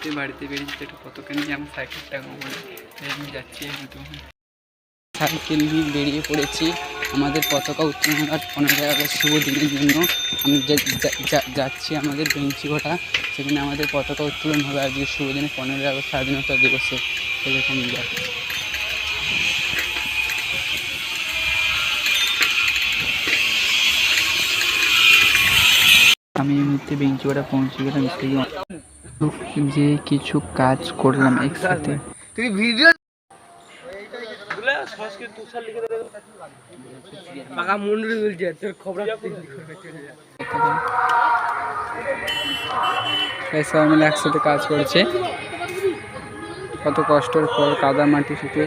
ঘুরতে বাড়িতে বেরিয়েছি একটু পতাকা যে আমার সাইকেলটা বলে আমি যাচ্ছি সাইকেল নিয়ে বেরিয়ে পড়েছি। আমাদের পতাকা উত্তোলনের পনেরোই আগস্ট শুভ দিনের জন্য। আমি যাচ্ছি আমাদের বেঞ্চিঘটা সেখানে আমাদের পতাকা উত্তোলন হবে আজকে শুভ দিনে পনেরোই আগস্ট স্বাধীনতা দিবসে। সেরকম যাচ্ছি আমি এই মুহূর্তে বেঞ্চিঘটা পৌঁছে গেলাম যে কিছু কাজ করলাম একসাথে তুই ভিডিও সবাই মিলে একসাথে কাজ করেছে কত কষ্টের পর কাদা মাটি শুকে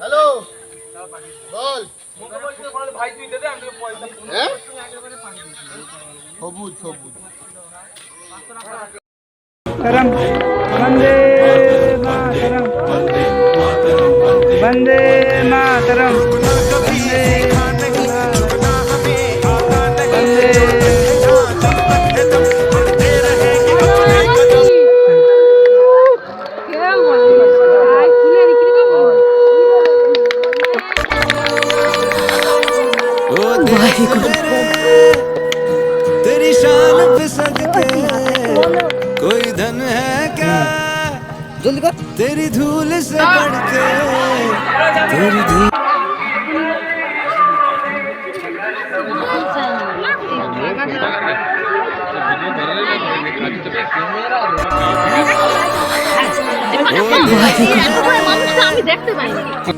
হ্যালো বল? সবুজ সবুজ। तेरी शान कोई धन है क्या? तेरी धूल से बढ़ तेरी धूल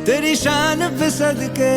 तेरी शान पे सदके